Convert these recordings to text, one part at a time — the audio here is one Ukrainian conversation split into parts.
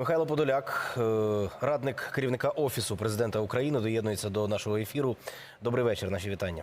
Михайло Подоляк, е, радник керівника офісу президента України, доєднується до нашого ефіру. Добрий вечір. Наші вітання.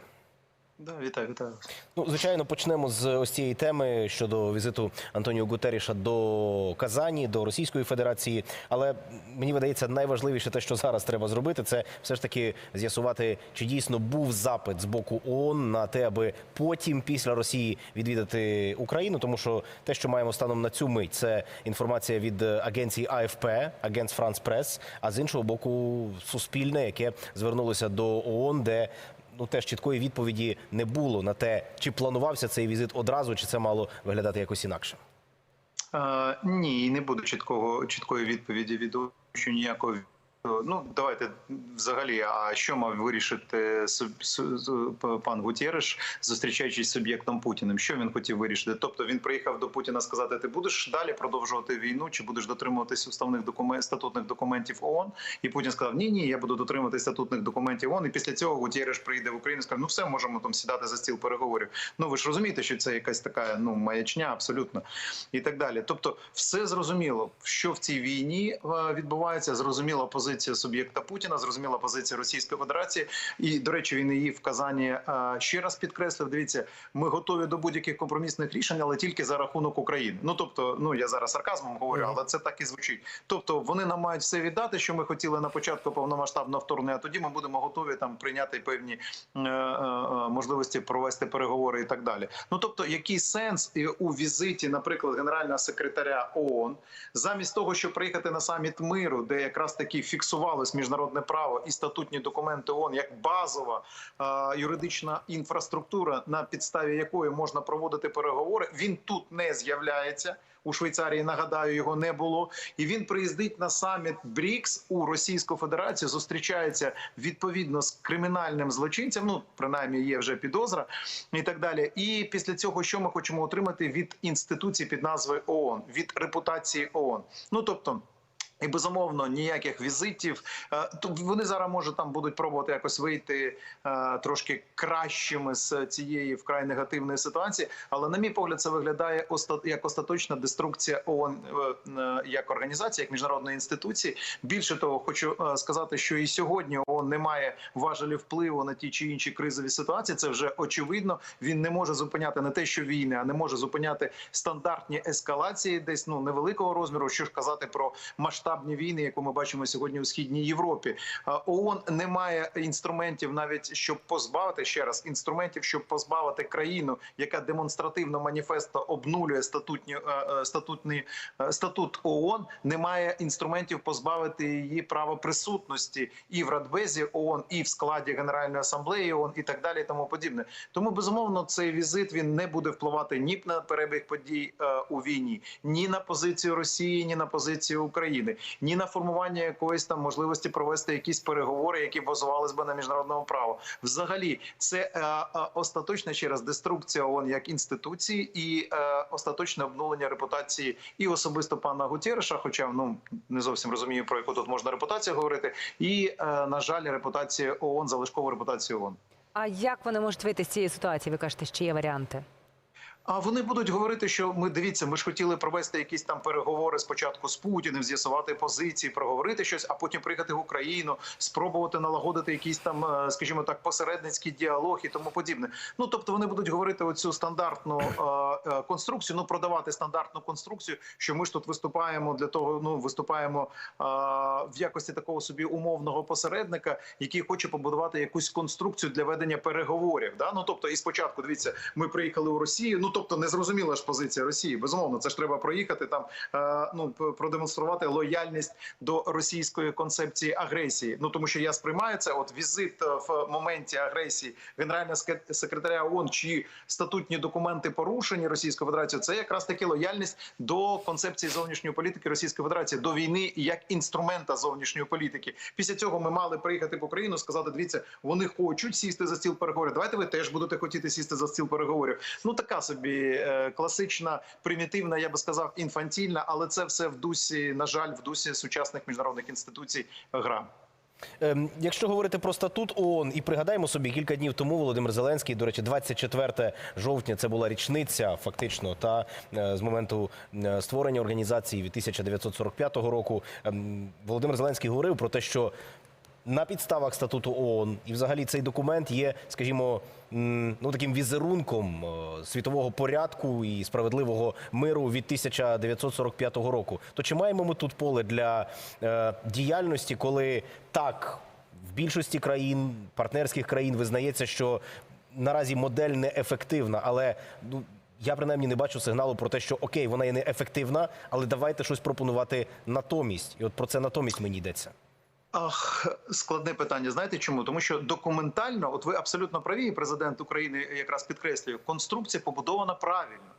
Да, вітаю, вітаю. Ну, звичайно, почнемо з ось цієї теми щодо візиту Антоніо Гутеріша до Казані, до Російської Федерації. Але мені видається, найважливіше те, що зараз треба зробити, це все ж таки з'ясувати, чи дійсно був запит з боку ООН на те, аби потім після Росії відвідати Україну. Тому що те, що маємо станом на цю мить, це інформація від агенції АФП, Агенс Франс Прес, а з іншого боку, суспільне, яке звернулося до ООН, де ну теж чіткої відповіді не було на те, чи планувався цей візит одразу, чи це мало виглядати якось інакше. Е, ні, не буде чіткого чіткої відповіді від що ніякого. Ну, давайте взагалі. А що мав вирішити пан Гутєриш, зустрічаючись з суб'єктом Путіним? Що він хотів вирішити? Тобто він приїхав до Путіна сказати: ти будеш далі продовжувати війну, чи будеш дотримуватись уставних документів статутних документів ООН? І Путін сказав: Ні, ні, я буду дотримуватись статутних документів ООН. І після цього Гутєриш прийде в Україну і скаже, ну все, можемо там сідати за стіл переговорів. Ну ви ж розумієте, що це якась така ну маячня, абсолютно і так далі. Тобто, все зрозуміло, що в цій війні е, відбувається. Зрозуміла позиція суб'єкта Путіна, зрозуміла позиція Російської Федерації. І до речі, він її в Казані е, ще раз підкреслив. Дивіться, ми готові до будь-яких компромісних рішень, але тільки за рахунок України. Ну тобто, ну я зараз сарказмом говорю, але це так і звучить. Тобто, вони нам мають все віддати, що ми хотіли на початку повномасштабного вторгнення. А тоді ми будемо готові там прийняти певні е, е, можливості провести переговори і так далі. Ну тобто, який сенс у візиті, наприклад, генерального секретаря ООН, замість того, щоб приїхати на саміт миру, де якраз таки фіксувалось міжнародне право і статутні документи ООН як базова юридична інфраструктура, на підставі якої можна проводити переговори, він тут не з'являється. У Швейцарії нагадаю, його не було, і він приїздить на саміт БРІКС у Російську Федерацію. Зустрічається відповідно з кримінальним злочинцем. Ну принаймні є вже підозра і так далі. І після цього, що ми хочемо отримати від інституції під назвою ООН, від репутації ООН. Ну тобто. І безумовно ніяких візитів. Е, Вони зараз може там будуть пробувати якось вийти е, трошки кращими з цієї вкрай негативної ситуації. Але на мій погляд, це виглядає як остаточна деструкція ООН е, як організації, як міжнародної інституції. Більше того, хочу сказати, що і сьогодні ООН не має важелі впливу на ті чи інші кризові ситуації. Це вже очевидно. Він не може зупиняти не те, що війни, а не може зупиняти стандартні ескалації, десь ну невеликого розміру. Що ж казати про масштабні війни, яку ми бачимо сьогодні у східній Європі. А ООН не має інструментів, навіть щоб позбавити ще раз інструментів, щоб позбавити країну, яка демонстративно маніфесто обнулює статутні е, е, статутні е, статут ООН, не має інструментів позбавити її права присутності і в Радбезі ООН, і в складі Генеральної асамблеї ООН, і так далі, і тому подібне. Тому безумовно цей візит він не буде впливати ні на перебіг подій е, у війні, ні на позицію Росії, ні на позицію України, ні на формування якоїсь там можливості провести якісь переговори, які базувались би на міжнародному праву. Взагалі, це е, е, остаточна ще раз деструкція ООН як інституції і е, остаточне обнулення репутації і особисто пана Гутєреша, хоча ну не зовсім розумію про яку тут можна репутацію говорити, і е, на жаль, репутація ООН, залишкову репутацію ООН. А як вони можуть вийти з цієї ситуації? Ви кажете, що є варіанти? А вони будуть говорити, що ми дивіться, ми ж хотіли провести якісь там переговори спочатку з Путіним, з'ясувати позиції, проговорити щось, а потім приїхати в Україну, спробувати налагодити якийсь там, е, скажімо так, посередницький діалог і тому подібне. Ну тобто вони будуть говорити оцю стандартну е, е, конструкцію, ну продавати стандартну конструкцію, що ми ж тут виступаємо для того, ну виступаємо в якості такого собі умовного посередника, який хоче побудувати якусь конструкцію для ведення переговорів. Да? Ну тобто, і спочатку дивіться, ми приїхали у Росію. Ну тобто, незрозуміла ж позиція Росії. Безумовно, це ж треба проїхати там. Е, ну продемонструвати лояльність до російської концепції агресії. Ну тому що я сприймаю це. От візит е, в моменті агресії генерального секретаря ООН, чиї статутні документи порушені Російською Федерацією, це якраз таки лояльність до концепції зовнішньої політики Російської Федерації, до війни як інструмента зовнішньої політики. Після цього ми мали приїхати в Україну, сказати: дивіться, вони хочуть сісти за стіл переговорів. Давайте ви теж будете хотіти сісти за стіл переговорів. Ну така собі е, класична, примітивна, я би сказав, інфантільна, але це все в дусі, на жаль, в дусі сучасних міжнародних інституцій гра. Ем, Якщо говорити про статут ООН, і пригадаємо собі, кілька днів тому Володимир Зеленський, до речі, 24 жовтня, це була річниця фактично, та е, з моменту е, створення організації від 1945 року. ем, Володимир Зеленський говорив про те, що на підставах статуту ООН і взагалі цей документ є, скажімо, ну таким візерунком е, світового порядку і справедливого миру від 1945 року. То чи маємо ми тут поле для е, діяльності, коли так в більшості країн, партнерських країн, визнається, що наразі модель не ефективна, але ну. Я принаймні не бачу сигналу про те, що окей, вона є не ефективна, але давайте щось пропонувати натомість. І от про це натомість мені йдеться. Ах, складне питання. Знаєте чому? Тому що документально, от ви абсолютно праві, і президент України якраз підкреслює, конструкція побудована правильно.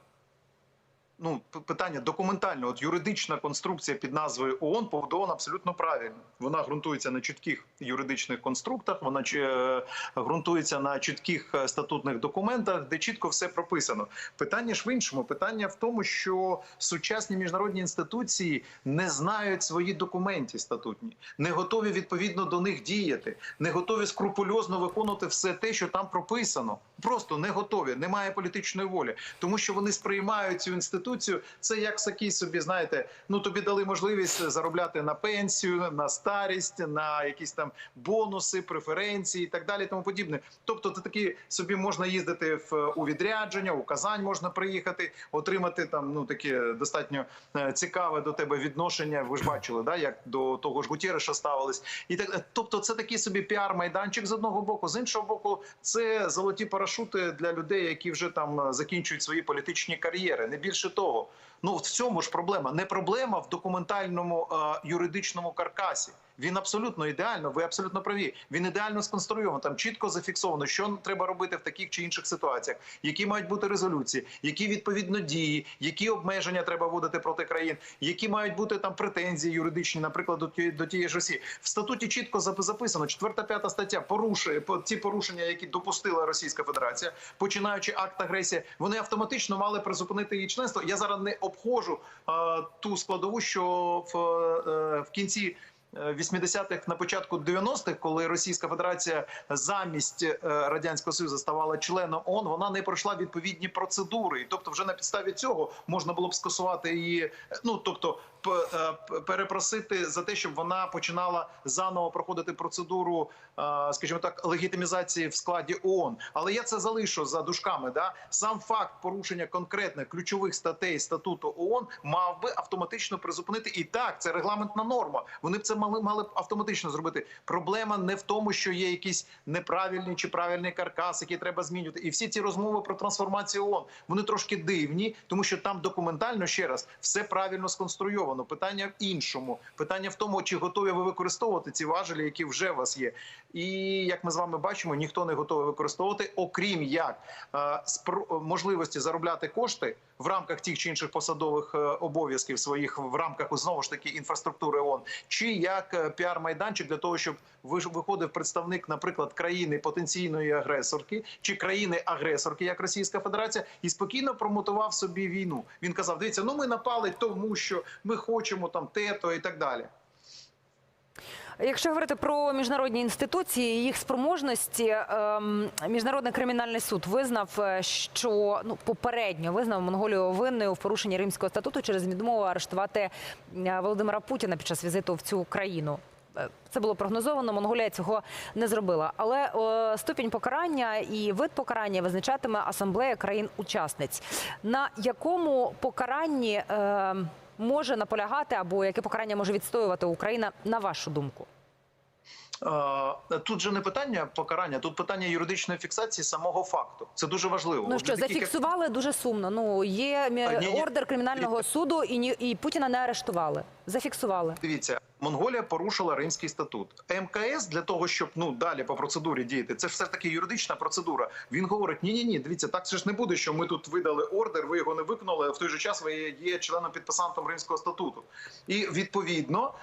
Ну, питання документально, от юридична конструкція під назвою ООН побудована абсолютно правильно. Вона ґрунтується на чітких юридичних конструктах, вона е, ґрунтується на чітких е, статутних документах, де чітко все прописано. Питання ж в іншому. Питання в тому, що сучасні міжнародні інституції не знають свої документи статутні, не готові відповідно до них діяти, не готові скрупульозно виконувати все те, що там прописано. Просто не готові, немає політичної волі, тому що вони сприймають цю інституцію. Це як такий собі, знаєте, ну тобі дали можливість заробляти на пенсію, на старість, на якісь там бонуси, преференції і так далі. Тому подібне. Тобто, ти такі собі можна їздити в у відрядження, у Казань можна приїхати, отримати там ну таке достатньо е, цікаве до тебе відношення. Ви ж бачили, да, як до того ж Гутєреша ставились, і так тобто, це такий собі піар-майданчик з одного боку, з іншого боку, це золоті парашути для людей, які вже там е, закінчують свої політичні кар'єри. Не більше. Ну в цьому ж проблема. Не проблема в документальному е, юридичному каркасі. Він абсолютно ідеально. Ви абсолютно праві. Він ідеально сконструйований. Там чітко зафіксовано, що треба робити в таких чи інших ситуаціях, які мають бути резолюції, які відповідно дії, які обмеження треба вводити проти країн, які мають бути там претензії юридичні, наприклад, до тієї до тієї ж Росії. В статуті чітко записано 4-5 стаття порушує по- ті порушення, які допустила Російська Федерація, починаючи акт агресії, вони автоматично мали призупинити її членство. Я зараз не обходжу е, ту складову, що в, е, в кінці. Е, 80-х на початку 90-х, коли Російська Федерація замість е, радянського союзу ставала членом ООН, вона не пройшла відповідні процедури, і тобто, вже на підставі цього можна було б скасувати її. е, Ну тобто, перепросити за те, щоб вона починала заново проходити процедуру, е, скажімо так, легітимізації в складі ООН. Але я це залишу за дужками. Да сам факт порушення конкретних ключових статей статуту ООН мав би автоматично призупинити. І так, це регламентна норма. Вони б це мали мали б автоматично зробити. Проблема не в тому, що є якийсь неправильний чи правильний каркас, який треба змінювати. І всі ці розмови про трансформацію ООН, вони трошки дивні, тому що там документально ще раз все правильно сконструйовано. Питання в іншому. Питання в тому, чи готові ви використовувати ці важелі, які вже у вас є. І як ми з вами бачимо, ніхто не готовий використовувати, окрім як е, можливості заробляти кошти в рамках тих чи інших посадових е, обов'язків своїх в рамках знову ж таки інфраструктури ООН, чи як е, піар-майданчик для того, щоб виходив представник, наприклад, країни потенційної агресорки чи країни-агресорки, як Російська Федерація, і спокійно промотував собі війну. Він казав: дивіться, ну ми напали тому, що ми хочемо там те-то і так далі. Якщо говорити про міжнародні інституції, їх спроможності, ем, міжнародний кримінальний суд визнав, е, що ну попередньо визнав Монголію винною в порушенні римського статуту через відмову арештувати е, Володимира Путіна під час візиту в цю країну. Е, Це було прогнозовано. Монголія цього не зробила. Але ступінь покарання і вид покарання визначатиме асамблея країн-учасниць. На якому покаранні е, може наполягати або яке покарання може відстоювати Україна, на вашу думку? Е, Тут же не питання покарання, тут питання юридичної фіксації самого факту. Це дуже важливо. Ну що як- зафіксували дуже сумно. Ну є А, ні, ні. ордер кримінального суду, і і Путіна не арештували. Зафіксували. Дивіться, Монголія порушила Римський статут. МКС для того, щоб ну далі по процедурі діяти, це ж все таки юридична процедура. Він говорить: ні, ні, ні, дивіться, так це ж не буде, що ми тут видали ордер, ви його не виконали. В той же час ви є членом підписантом Римського статуту. І відповідно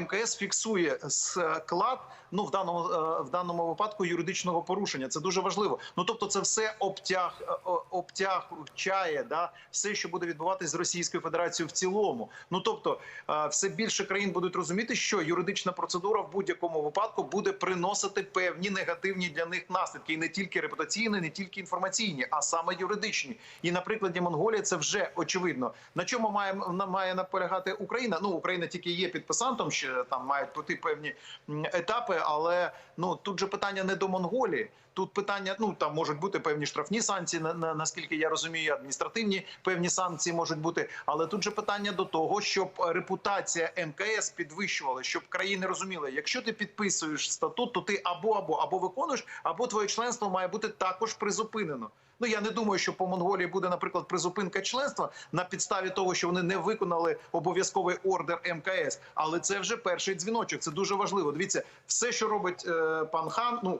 мкс фіксує склад. Ну в даному е, в даному випадку юридичного порушення. Це дуже важливо. Ну тобто, це все обтяг е, о- обтягчає, да все, що буде відбуватись з Російською Федерацією в цілому. Ну тобто, е, все більше країн будуть розуміти. що юридична процедура в будь-якому випадку буде приносити певні негативні для них наслідки, і не тільки репутаційні, не тільки інформаційні, а саме юридичні. І на прикладі Монголії це вже очевидно. На чому має має наполягати Україна? Ну Україна тільки є підписантом, ще там мають пройти певні етапи, але ну тут же питання не до Монголії. Тут питання, ну там можуть бути певні штрафні санкції, на, на наскільки я розумію, адміністративні певні санкції можуть бути. Але тут же питання до того, щоб репутація МКС підвищувала, щоб країни розуміли, якщо ти підписуєш статут, то ти або або або виконуєш, або твоє членство має бути також призупинено. Ну я не думаю, що по Монголії буде, наприклад, призупинка членства на підставі того, що вони не виконали обов'язковий ордер МКС. Але це вже перший дзвіночок. Це дуже важливо. Дивіться, все, що робить е, пан Хан, ну е,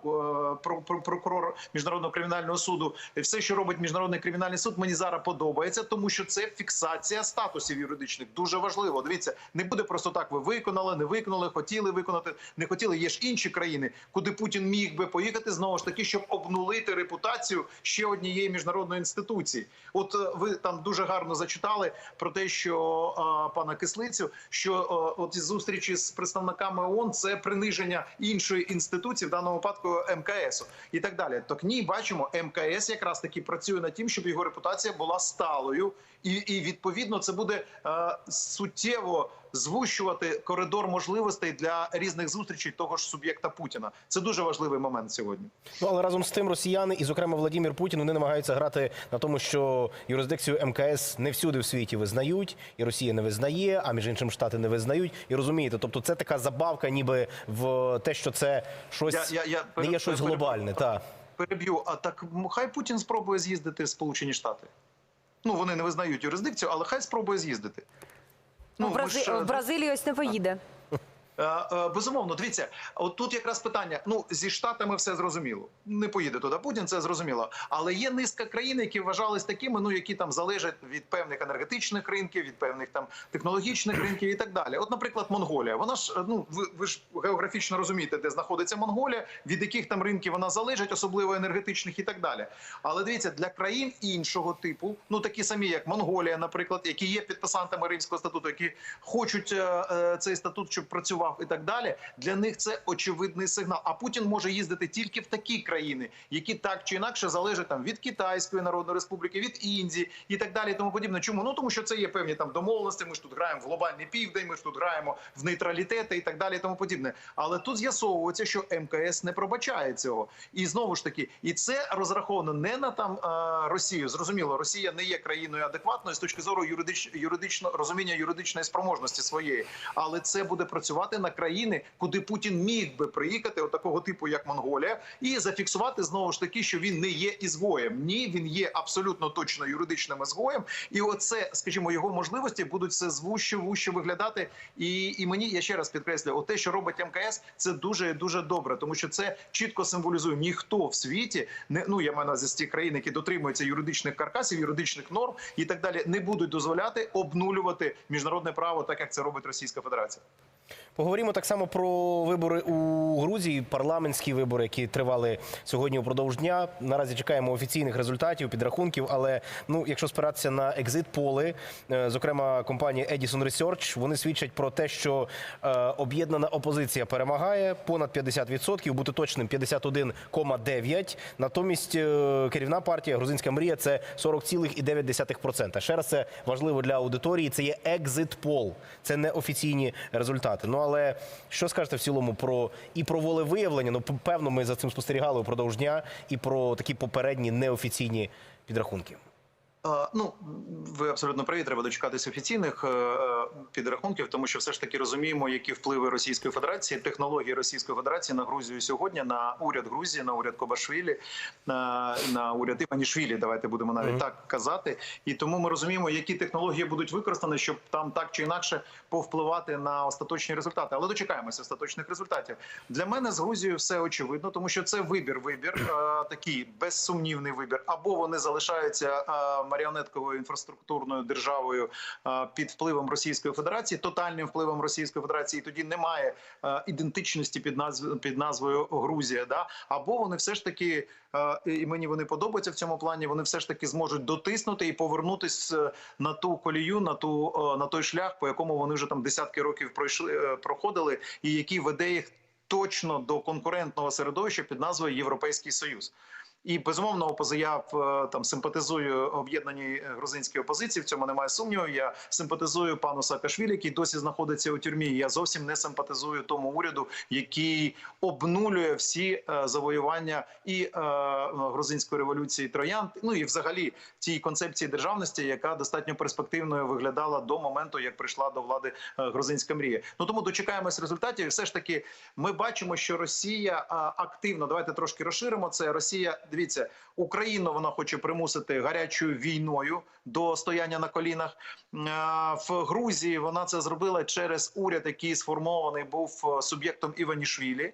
про, про, прокурор міжнародного кримінального суду, і все, що робить міжнародний кримінальний суд, мені зараз подобається, тому що це фіксація статусів юридичних. Дуже важливо. Дивіться, не буде просто так. Ви виконали, не виконали, хотіли виконати, не хотіли. Є ж інші країни, куди Путін міг би поїхати знову ж таки, щоб обнулити репутацію ще однієї міжнародної інституції. От е, ви там дуже гарно зачитали про те, що е, пана Кислицю, що е, от зустрічі з представниками ООН це приниження іншої інституції, в даному випадку МКС і так далі. Так ні, бачимо, МКС якраз таки працює над тим, щоб його репутація була сталою, і, і відповідно це буде суттєво звущувати коридор можливостей для різних зустрічей того ж суб'єкта Путіна. Це дуже важливий момент сьогодні. Ну але разом з тим росіяни і, зокрема, Владимир Путін вони намагаються грати на тому, що юрисдикцію МКС не всюди в світі визнають, і Росія не визнає, а між іншим штати не визнають. І розумієте, тобто це така забавка, ніби в те, що це щось Я- я- я не є щось глобальне. Та Переб'ю. А так хай Путін спробує з'їздити в Сполучені Штати. Ну вони не визнають юрисдикцію, але хай спробує з'їздити. Ну, в, Брази... ж, е, в Бразилію ось не поїде. Е, е, Безумовно, дивіться, от тут якраз питання. Ну зі штатами все зрозуміло. Не поїде туди Путін, це зрозуміло. Але є низка країн, які вважались такими, ну які там залежать від певних енергетичних ринків, від певних там технологічних ринків і так далі. От, наприклад, Монголія. Вона ж ну ви, ви ж географічно розумієте, де знаходиться Монголія, від яких там ринків вона залежить, особливо енергетичних і так далі. Але дивіться, для країн іншого типу, ну такі самі, як Монголія, наприклад, які є підписантами Римського статуту, які хочуть е, е, цей статут, щоб працював і так далі. Для них це очевидний сигнал. А Путін може їздити тільки в такі країни, які так чи інакше залежать там від Китайської Народної Республіки, від Індії і так далі. Тому подібне. Чому? Ну тому що це є певні там домовленості. Ми ж тут граємо в глобальний південь, ми ж тут граємо в нейтралітети і так далі. Тому подібне. Але тут з'ясовується, що МКС не пробачає цього. І знову ж таки, і це розраховано не на там Росію. Зрозуміло, Росія не є країною адекватною з точки зору юридич, юридично розуміння юридичної спроможності своєї, але це буде працювати на країни, куди Путін міг би приїхати, от такого типу, як Монголія, і зафіксувати знову ж таки, що він не є ізгоєм. Ні, він є абсолютно точно юридичним ізгоєм. І оце, скажімо, його можливості будуть все звуще, вуще виглядати. І, і мені я ще раз підкреслюю, те, що робить МКС, це дуже дуже добре, тому що це чітко символізує ніхто в світі, не ну я маю на увазі ті країни, які дотримуються юридичних каркасів, юридичних норм і так далі, не будуть дозволяти обнулювати міжнародне право, так як це робить Російська Федерація. Поговоримо так само про вибори у Грузії, парламентські вибори, які тривали сьогодні упродовж дня. Наразі чекаємо офіційних результатів, підрахунків. Але ну, якщо спиратися на екзит поли, е, зокрема компанія Edison Research, вони свідчать про те, що е, об'єднана опозиція перемагає понад 50%, бути точним 51,9%. Натомість е, керівна партія Грузинська мрія це 40,9%. Ще раз це важливо для аудиторії. Це є екзит пол, це не офіційні результати. Ну але що скажете в цілому про і про волевиявлення? Ну певно, ми за цим спостерігали упродовж дня, і про такі попередні неофіційні підрахунки. Е, Ну, ви абсолютно праві. Треба дочекатися офіційних е, е, підрахунків, тому що все ж таки розуміємо, які впливи Російської Федерації, технології Російської Федерації на Грузію сьогодні, на уряд Грузії, на уряд Кобашвілі, на, на уряд Іванішвілі. Давайте будемо навіть Мгм. так казати. І тому ми розуміємо, які технології будуть використані, щоб там так чи інакше повпливати на остаточні результати. Але дочекаємося остаточних результатів. Для мене з Грузією все очевидно, тому що це вибір. Вибір такий безсумнівний вибір. Або вони залишаються маріонетковою інфраструктурною державою е, під впливом Російської Федерації, тотальним впливом Російської Федерації. І тоді немає е, ідентичності під назв під назвою Грузія. Да? Або вони все ж таки, е, і мені вони подобаються в цьому плані. Вони все ж таки зможуть дотиснути і повернутися на ту колію, на ту на той шлях, по якому вони вже там десятки років пройшли проходили, і який веде їх точно до конкурентного середовища під назвою Європейський Союз. І безумовно, опози- я е, там симпатизую об'єднаній грузинській опозиції. В цьому немає сумніву. Я симпатизую пану Саакашвілі, який досі знаходиться у тюрмі. Я зовсім не симпатизую тому уряду, який обнулює всі е, завоювання і е, грузинської революції троянд. Ну і взагалі тій концепції державності, яка достатньо перспективною виглядала до моменту, як прийшла до влади е, грузинська мрія. Ну тому дочекаємось результатів. Все ж таки, ми бачимо, що Росія активно. Давайте трошки розширимо це. Росія, дивіться, Україну вона хоче примусити гарячою війною до стояння на колінах. В Грузії вона це зробила через уряд, який сформований був е, суб'єктом Іванішвілі.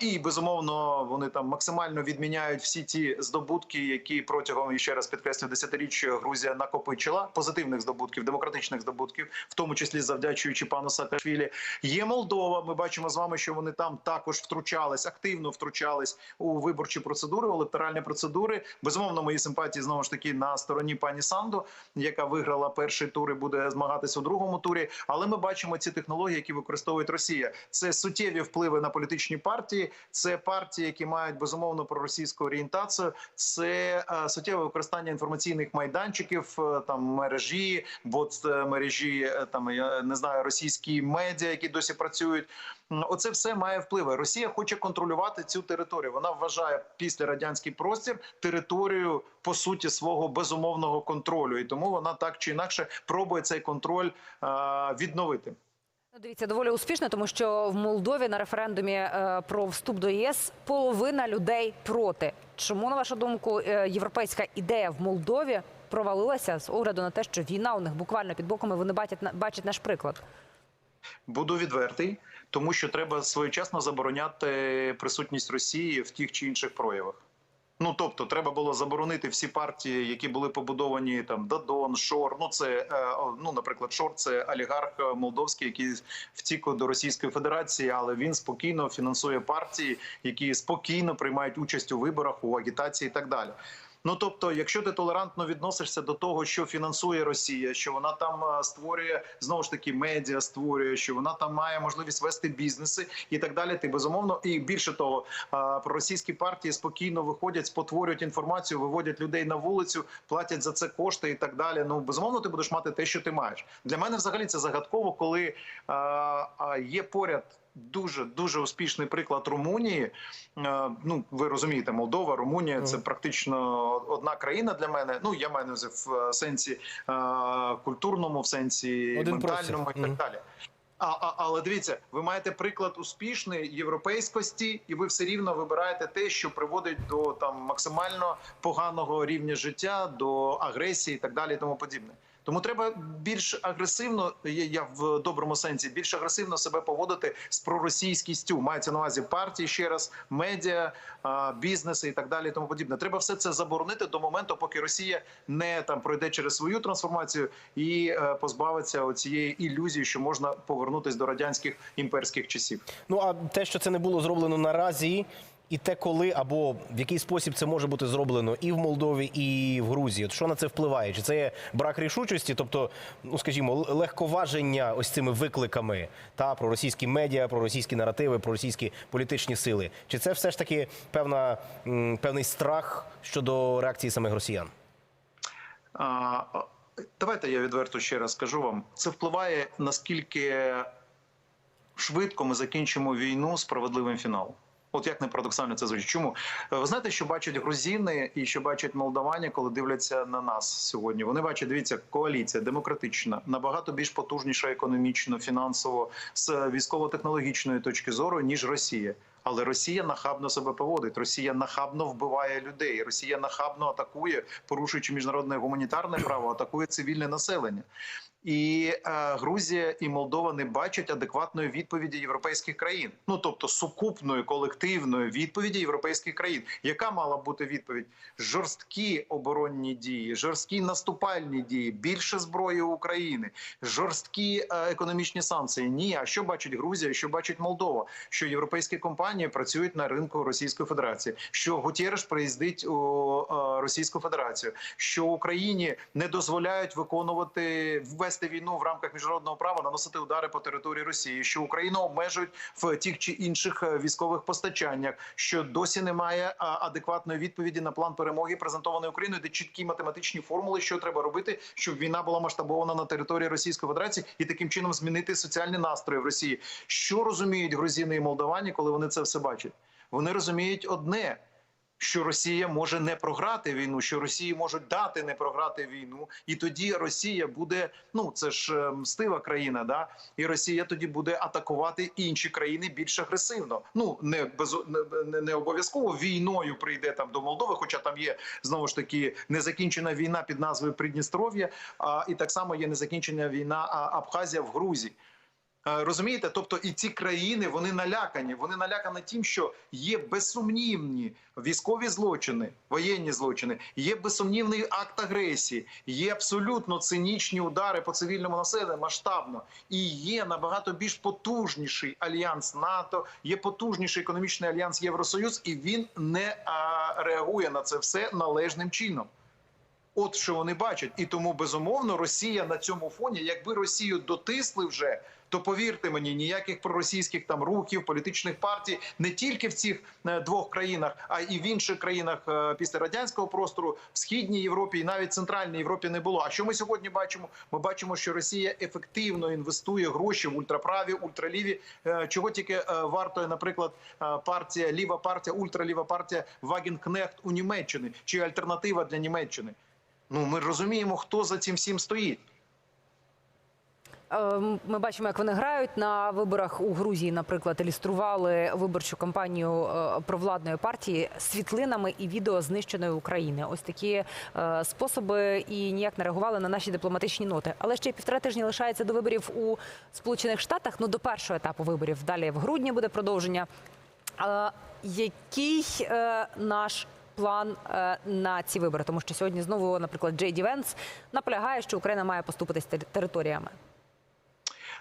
І безумовно вони там максимально відміняють всі ті здобутки, які протягом і ще раз підкреслю десятиріччя Грузія накопичила позитивних здобутків, демократичних здобутків, в тому числі завдячуючи пану Саакашвілі. Є Молдова. Ми бачимо з вами, що вони там також втручались, активно втручались у виборчі процедури, у електоральні процедури. Безумовно, мої симпатії знову ж таки на стороні пані Санду, яка виграла перший тур і буде змагатися у другому турі. Але ми бачимо ці технології, які використовує Росія. Це суттєві впливи на політичні партії. Це партії, які мають безумовно проросійську орієнтацію. Це е, суттєве використання інформаційних майданчиків, е, там мережі, бот мережі, е, там я не знаю, російські медіа, які досі працюють. Оце все має впливи. Росія хоче контролювати цю територію. Вона вважає після радянський простір територію по суті свого безумовного контролю, і тому вона так чи інакше пробує цей контроль відновити. Ну, дивіться, доволі успішно, тому що в Молдові на референдумі е, про вступ до ЄС половина людей проти. Чому, на вашу думку, е, європейська ідея в Молдові провалилася з огляду на те, що війна у них буквально під боком, і вони бачать, бачать наш приклад? Буду відвертий, тому що треба своєчасно забороняти присутність Росії в тих чи інших проявах. Ну тобто, треба було заборонити всі партії, які були побудовані там Дадон, Шор. Ну це е, ну, наприклад, Шор це олігарх молдовський, який втік до Російської Федерації, але він спокійно фінансує партії, які спокійно приймають участь у виборах, у агітації і так далі. Ну тобто, якщо ти толерантно відносишся до того, що фінансує Росія, що вона там е, створює знову ж таки медіа, створює, що вона там має можливість вести бізнеси і так далі. Ти безумовно і більше того, е, проросійські партії спокійно виходять, спотворюють інформацію, виводять людей на вулицю, платять за це кошти і так далі. Ну безумовно, ти будеш мати те, що ти маєш. Для мене взагалі це загадково, коли е, є поряд. Дуже дуже успішний приклад Румунії. Е, Ну ви розумієте, Молдова, Румунія це практично одна країна для мене. Ну я маю в е, сенсі е, культурному, в сенсі Один ментальному простір. і так далі. А, а, але дивіться, ви маєте приклад успішної європейськості, і ви все рівно вибираєте те, що приводить до там максимально поганого рівня життя, до агресії і так далі, і тому подібне. Тому треба більш агресивно, я в доброму сенсі, більш агресивно себе поводити з проросійськістю. Мається на увазі партії ще раз, медіа, бізнеси і так далі. і Тому подібне. Треба все це заборонити до моменту, поки Росія не там пройде через свою трансформацію і е, позбавиться цієї ілюзії, що можна повернутися до радянських імперських часів. Ну а те, що це не було зроблено наразі, і те, коли або в який спосіб це може бути зроблено і в Молдові, і в Грузії. От що на це впливає? Чи це є брак рішучості, тобто, ну скажімо, легковаження ось цими викликами та про російські медіа, про російські наративи, про російські політичні сили? Чи це все ж таки певна певний страх щодо реакції самих росіян? А, давайте я відверто ще раз скажу вам. Це впливає наскільки швидко ми закінчимо війну справедливим фіналом. От як не парадоксально це звучить. Чому ви знаєте, що бачать грузини і що бачать молдавані, коли дивляться на нас сьогодні? Вони бачать, дивіться, коаліція демократична, набагато більш потужніша економічно, фінансово з військово-технологічної точки зору ніж Росія. Але Росія нахабно себе поводить. Росія нахабно вбиває людей. Росія нахабно атакує, порушуючи міжнародне гуманітарне право, атакує цивільне населення. І е, Грузія і Молдова не бачать адекватної відповіді європейських країн. Ну тобто сукупної колективної відповіді європейських країн. Яка мала бути відповідь? Жорсткі оборонні дії, жорсткі наступальні дії, більше зброї України, жорсткі е, економічні санкції. Ні, а що бачить Грузія? Що бачить Молдова? Що європейські компанії працюють на ринку Російської Федерації, що Гутєреш приїздить у е, Російську Федерацію, що Україні не дозволяють виконувати ввести війну в рамках міжнародного права, наносити удари по території Росії, що Україну обмежують в тих чи інших е, військових постачаннях, що досі немає адекватної відповіді на план перемоги, презентований Україною, де чіткі математичні формули, що треба робити, щоб війна була масштабована на території Російської Федерації і таким чином змінити соціальні настрої в Росії. Що розуміють грузини і молдавані, коли вони це все бачать? Вони розуміють одне. Що Росія може не програти війну, що Росії можуть дати не програти війну, і тоді Росія буде ну це ж мстива країна, да і Росія тоді буде атакувати інші країни більш агресивно. Ну не без не, не обов'язково війною прийде там до Молдови, хоча там є знову ж таки незакінчена війна під назвою Придністров'я, а і так само є незакінчена війна Абхазія в Грузії. Е, Розумієте, тобто і ці країни вони налякані. Вони налякані тим, що є безсумнівні військові злочини, воєнні злочини, є безсумнівний акт агресії, є абсолютно цинічні удари по цивільному населенню масштабно, і є набагато більш потужніший альянс НАТО, є потужніший економічний альянс Євросоюз, і він не а, реагує на це все належним чином. От що вони бачать, і тому безумовно Росія на цьому фоні, якби Росію дотисли вже, то повірте мені, ніяких проросійських там рухів, політичних партій не тільки в цих е, двох країнах, а і в інших країнах е, після радянського простору, в східній Європі і навіть центральній Європі не було. А що ми сьогодні бачимо? Ми бачимо, що Росія ефективно інвестує гроші в ультраправі, ультраліві. Е, Чого тільки вартує, наприклад, партія ліва партія, ультраліва партія Вагенкнехт у Німеччині чи альтернатива для Німеччини. Ну ми розуміємо, хто за цим всім стоїть. Е, Ми бачимо, як вони грають на виборах у Грузії. Наприклад, ілюстрували виборчу кампанію е, провладної партії світлинами і відео знищеної України. Ось такі е, способи і ніяк не реагували на наші дипломатичні ноти. Але ще півтора тижні лишається до виборів у Сполучених Штатах. Ну до першого етапу виборів. Далі в грудні буде продовження. Який наш план на ці вибори? Тому що сьогодні знову, наприклад, Джей Ді Венс наполягає, що Україна має поступитись тер- територіями.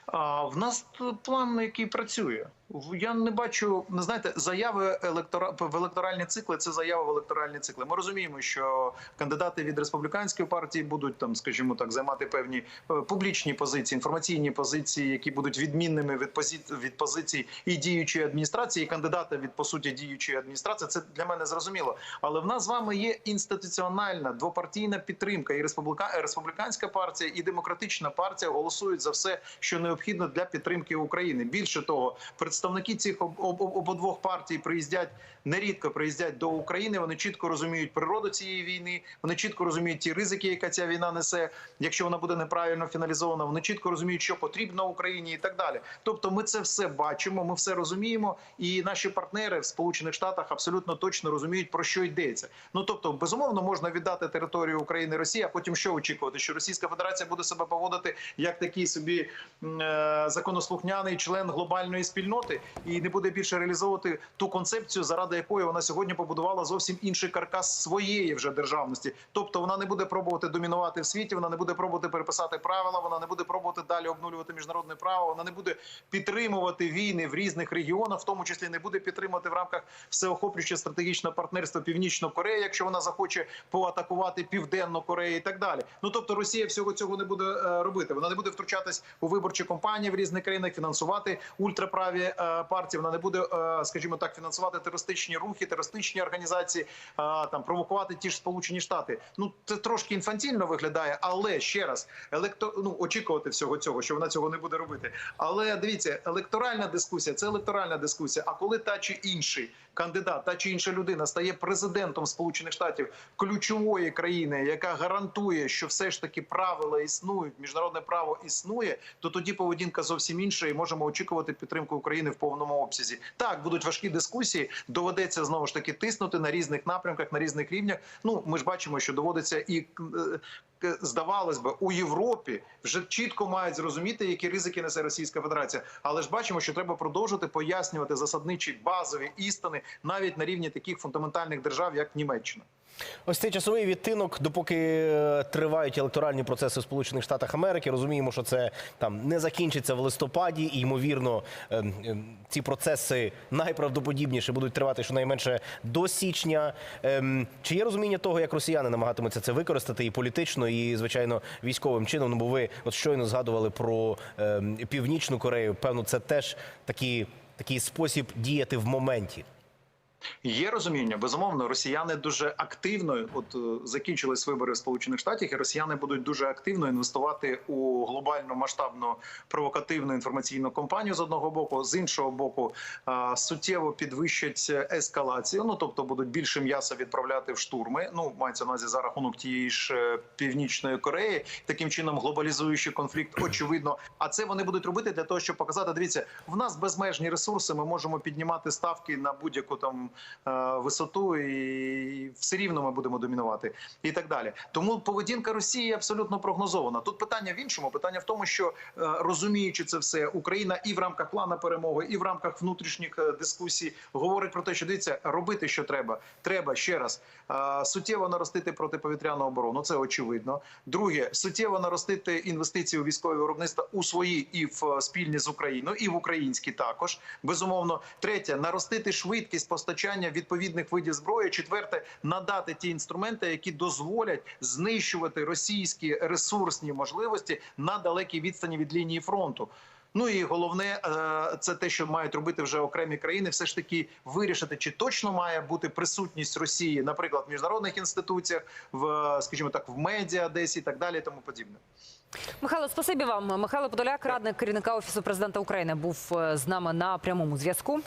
А в нас план, який працює. Я не бачу, не знаєте, заяви електора в електоральні цикли. Це заява в електоральні цикли. Ми розуміємо, що кандидати від республіканської партії будуть там, скажімо так, займати певні е, публічні позиції, інформаційні позиції, які будуть відмінними від позицій від позицій і діючої адміністрації, і кандидата від по суті діючої адміністрації. Це для мене зрозуміло. Але в нас з вами є інституціональна двопартійна підтримка. І республіка республіканська партія, і демократична партія голосують за все, що необхідно для підтримки України. Більше того, представники цих об, об, об- обидвох партій приїздять нерідко приїздять до України. Вони чітко розуміють природу цієї війни. Вони чітко розуміють ті ризики, яка ця війна несе, якщо вона буде неправильно фіналізована. Вони чітко розуміють, що потрібно Україні, і так далі. Тобто, ми це все бачимо, ми все розуміємо, і наші партнери в Сполучених Штатах абсолютно точно розуміють про що йдеться. Ну тобто, безумовно, можна віддати територію України Росії, а потім що очікувати? Що Російська Федерація буде себе поводити як такий собі е, законослухняний член глобальної спільноти і не буде більше реалізовувати ту концепцію, заради якої вона сьогодні побудувала зовсім інший каркас своєї вже державності. Тобто вона не буде пробувати домінувати в світі, вона не буде пробувати переписати правила, вона не буде пробувати далі обнулювати міжнародне право, вона не буде підтримувати війни в різних регіонах, в тому числі не буде підтримувати в рамках всеохоплюючого стратегічного партнерства Північну Корею, якщо вона захоче поатакувати Південну Корею і так далі. Ну тобто Росія всього цього не буде е, робити. Вона не буде втручатись у виборчі кампанії в різних країнах, фінансувати ультраправі е, партії. Вона не буде, е, скажімо так, фінансувати терористичні рухи, терористичні організації, е, там провокувати ті ж Сполучені Штати. Ну це трошки інфантільно виглядає, але ще раз електро... ну, очікувати всього цього, що вона цього не буде робити. Але дивіться, електоральна дискусія це електоральна дискусія. А коли та чи інший кандидат, та чи інша людина стає президентом Сполучених Штатів ключової країни, яка гарантує, що все ж таки правила існують, міжнародне право існує, то тоді поведінка зовсім інша, і можемо очікувати підтримку України. В повному обсязі. Так будуть важкі дискусії. Доведеться знову ж таки тиснути на різних напрямках, на різних рівнях. Ну ми ж бачимо, що доводиться і е, здавалось би у Європі вже чітко мають зрозуміти, які ризики несе Російська Федерація. Але ж бачимо, що треба продовжувати пояснювати засадничі базові істини навіть на рівні таких фундаментальних держав, як Німеччина. Ось цей часовий відтинок, допоки е, тривають електоральні процеси в Сполучених Штатах Америки. Розуміємо, що це там не закінчиться в листопаді, і ймовірно, ем, ем, ці процеси найправдоподібніше будуть тривати щонайменше до січня. Ем, Чи є розуміння того, як росіяни намагатимуться це використати і політично, і звичайно військовим чином? Ну, бо ви от щойно згадували про ем, північну Корею. Певно, це теж такий, такий спосіб діяти в моменті. Є розуміння, безумовно, росіяни дуже активно. От е, закінчились вибори в Сполучених Штатах, і росіяни будуть дуже активно інвестувати у глобальну масштабну провокативну інформаційну кампанію з одного боку, з іншого боку, е, суттєво підвищать ескалацію. Ну тобто будуть більше м'яса відправляти в штурми. Ну мається на увазі за рахунок тієї ж е, північної Кореї, таким чином глобалізуючи конфлікт. Очевидно, а це вони будуть робити для того, щоб показати. Дивіться, в нас безмежні ресурси. Ми можемо піднімати ставки на будь-яку там висоту, і все рівно ми будемо домінувати, і так далі. Тому поведінка Росії абсолютно прогнозована. Тут питання в іншому. Питання в тому, що е, розуміючи це все, Україна і в рамках плану перемоги, і в рамках внутрішніх е, дискусій говорить про те, що дивіться, робити що треба. Треба ще раз е, суттєво наростити протиповітряну оборону. Це очевидно. Друге, суттєво наростити інвестиції у військове виробництво у свої і в е, спільні з Україною, і в українські також безумовно. Третє наростити швидкість постачання відповідних видів зброї. Четверте надати ті інструменти, які дозволять знищувати російські ресурсні можливості на далекій відстані від лінії фронту. Ну і головне, е, це те, що мають робити вже окремі країни, все ж таки вирішити, чи точно має бути присутність Росії, наприклад, в міжнародних інституціях, в скажімо так, в медіа, десь і так далі, і тому подібне. Михайло, спасибі вам. Михайло Подоляк, радник керівника офісу президента України, був е, з нами на прямому зв'язку.